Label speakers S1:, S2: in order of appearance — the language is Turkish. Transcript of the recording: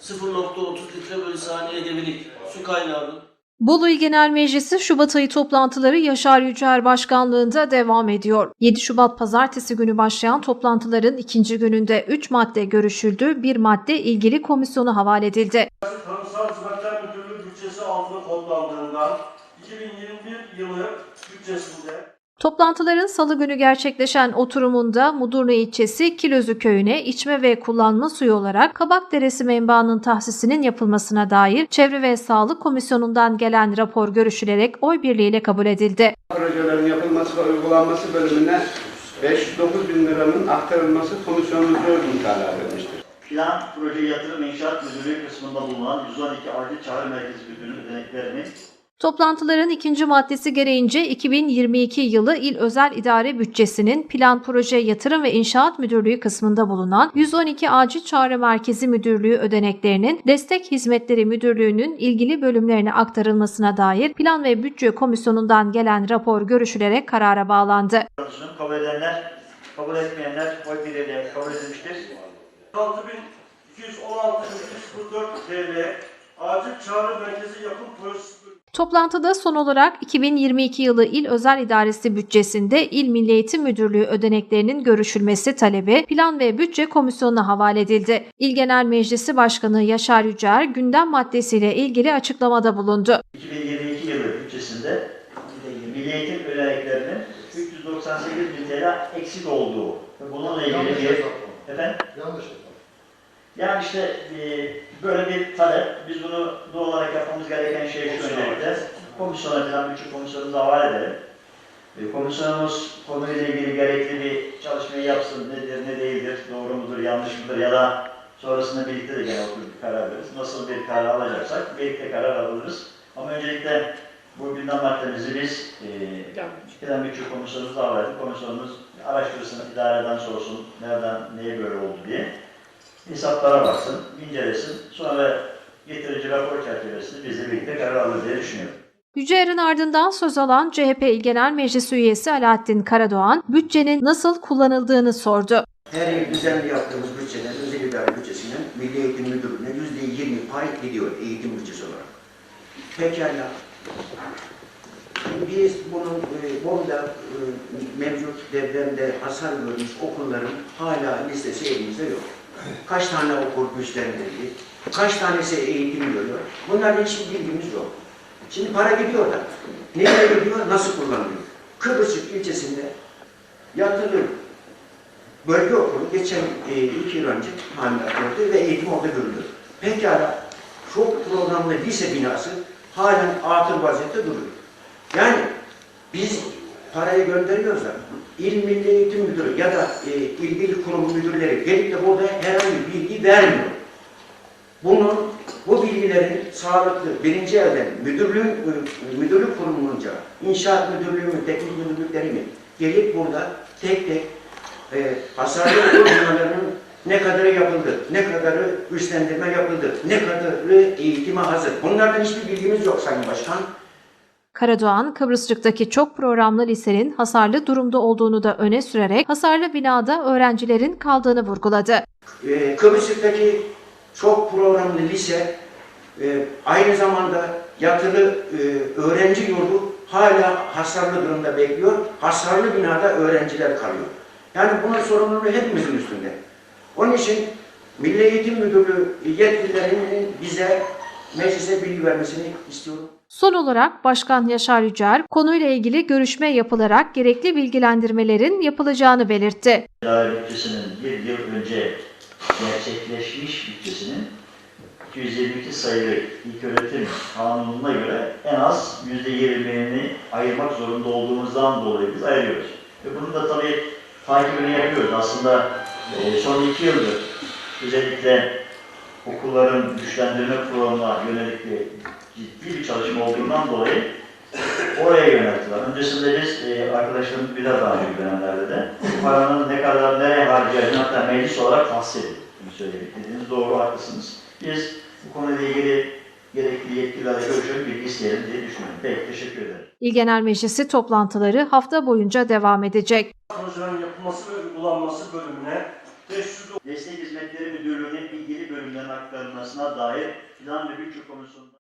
S1: 0.30 litre bölü saniye devirlik su kaynağının
S2: Bolu İl Genel Meclisi Şubat ayı toplantıları Yaşar Yücel Başkanlığında devam ediyor. 7 Şubat Pazartesi günü başlayan toplantıların ikinci gününde 3 madde görüşüldü, bir madde ilgili komisyona havale edildi.
S1: Tarımsal Hizmetler Müdürlüğü bütçesi altında kodlandığından 2021 yılı bütçesinde
S2: Toplantıların salı günü gerçekleşen oturumunda Mudurnu ilçesi Kilözü köyüne içme ve kullanma suyu olarak Kabakderesi menbaının tahsisinin yapılmasına dair Çevre ve Sağlık Komisyonu'ndan gelen rapor görüşülerek oy birliğiyle kabul edildi.
S3: projelerin yapılması ve uygulanması bölümüne 509 bin liranın aktarılması komisyonumuzda uygun karar vermiştir.
S4: Plan, proje yatırım inşaat müdürlüğü kısmında bulunan 112 acil çağrı merkezi müdürlüğü ödeneklerini
S2: Toplantıların ikinci maddesi gereğince 2022 yılı İl Özel İdare Bütçesinin Plan Proje Yatırım ve İnşaat Müdürlüğü kısmında bulunan 112 Acil Çağrı Merkezi Müdürlüğü ödeneklerinin Destek Hizmetleri Müdürlüğü'nün ilgili bölümlerine aktarılmasına dair Plan ve Bütçe Komisyonu'ndan gelen rapor görüşülerek karara bağlandı.
S4: kabul edenler, kabul etmeyenler oy birliğiyle kabul edilmiştir.
S1: 6216.04 TL acil çağrı merkezi yapım projesi
S2: Toplantıda son olarak 2022 yılı İl Özel İdaresi bütçesinde İl Milli Eğitim Müdürlüğü ödeneklerinin görüşülmesi talebi Plan ve Bütçe Komisyonu'na havale edildi. İl Genel Meclisi Başkanı Yaşar Yücer gündem maddesiyle ilgili açıklamada bulundu.
S4: 2022 yılı bütçesinde milli eğitim ödeneklerinin 398 bin TL eksik olduğu ve bununla ilgili bir... Efendim?
S5: Yanlış.
S4: Yani işte e, böyle bir talep, biz bunu doğal olarak yapmamız gereken şey şu öncelikle, komisyona falan bütçe komisyonumuza havale edelim. E, komisyonumuz konuyla ilgili gerekli bir çalışmayı yapsın, nedir, ne değildir, doğru mudur, yanlış mıdır ya da sonrasında birlikte de gene oturup karar veririz. Nasıl bir karar alacaksak birlikte karar alırız. Ama öncelikle bu gündem maddemizi biz e, Plan Bütçe Komisyonumuza havale edip komisyonumuz araştırsın, idareden sorsun, nereden, neye böyle oldu diye hesaplara baksın, incelesin. Sonra getirici rapor çerçevesinde biz de birlikte karar alır diye düşünüyorum.
S2: Yücer'in ardından söz alan CHP İl Genel Meclis üyesi Alaaddin Karadoğan, bütçenin nasıl kullanıldığını sordu.
S6: Her yıl düzenli yaptığımız bütçeden, özel idare bütçesinden Milli Eğitim Müdürlüğü'ne yüzde yirmi pay gidiyor eğitim bütçesi olarak. Pekala. Biz bunun e, Bolu'da e, mevcut depremde hasar görmüş okulların hala listesi elimizde yok. Kaç tane okul güçlendirildi, kaç tanesi eğitim görüyor, bunların hiçbir bilgimiz yok. Şimdi para gidiyor da, nereye gidiyor, nasıl kullanılıyor? Kıbrısık ilçesinde yatılı bölge okulu geçen e, iki yıl önce tamirat gördü ve eğitim orada görüldü. Pekala, çok programlı lise binası halen atıl vaziyette duruyor. Yani biz parayı gönderiyoruz da İl Milli Eğitim Müdürü ya da e, ilgili kurum müdürleri gelip de burada herhangi bir bilgi vermiyor. Bunun, bu bilgilerin sağlıklı birinci elden müdürlüğün, müdürlük kurumunca, inşaat müdürlüğü mü, teknik müdürlükleri mi gelip burada tek tek e, hasarlı okul binalarının ne kadarı yapıldı, ne kadarı güçlendirme yapıldı, ne kadarı eğitime hazır. Bunlardan hiçbir bilgimiz yok Sayın Başkan.
S2: Karadoğan, Kıbrısçık'taki çok programlı lisenin hasarlı durumda olduğunu da öne sürerek hasarlı binada öğrencilerin kaldığını vurguladı.
S6: Ee, Kıbrıs'taki çok programlı lise e, aynı zamanda yatılı e, öğrenci yurdu hala hasarlı durumda bekliyor. Hasarlı binada öğrenciler kalıyor. Yani bunun sorumluluğu hepimizin üstünde. Onun için Milli Eğitim Müdürlüğü yetkililerinin bize meclise bilgi vermesini istiyorum.
S2: Son olarak Başkan Yaşar Yücer konuyla ilgili görüşme yapılarak gerekli bilgilendirmelerin yapılacağını belirtti.
S4: İdare bütçesinin bir yıl önce gerçekleşmiş bütçesinin 222 sayılı ilköğretim kanununa göre en az %20'ni ayırmak zorunda olduğumuzdan dolayı biz ayırıyoruz. Ve bunu da tabii takibini yapıyoruz. Aslında e, son iki yıldır özellikle okulların güçlendirme programına yönelik bir ciddi bir çalışma olduğundan dolayı oraya yönelttiler. Öncesinde biz e, arkadaşlarımız bir daha önceki dönemlerde de bu paranın ne kadar nereye harcayacağını hatta meclis olarak tahsil söyledik. Dediğiniz doğru haklısınız. Biz bu konuyla ilgili gerekli yetkililerle görüşelim, bilgi isteyelim diye düşünüyorum. Peki, teşekkür ederim.
S2: İl Genel Meclisi toplantıları hafta boyunca devam edecek.
S1: projelerin yapılması ve uygulanması bölümüne 500
S4: Destek Hizmetleri Müdürlüğü'nün ilgili bölümü bölümlerine aktarılmasına dair Plan ve Bütçe Komisyonu'nda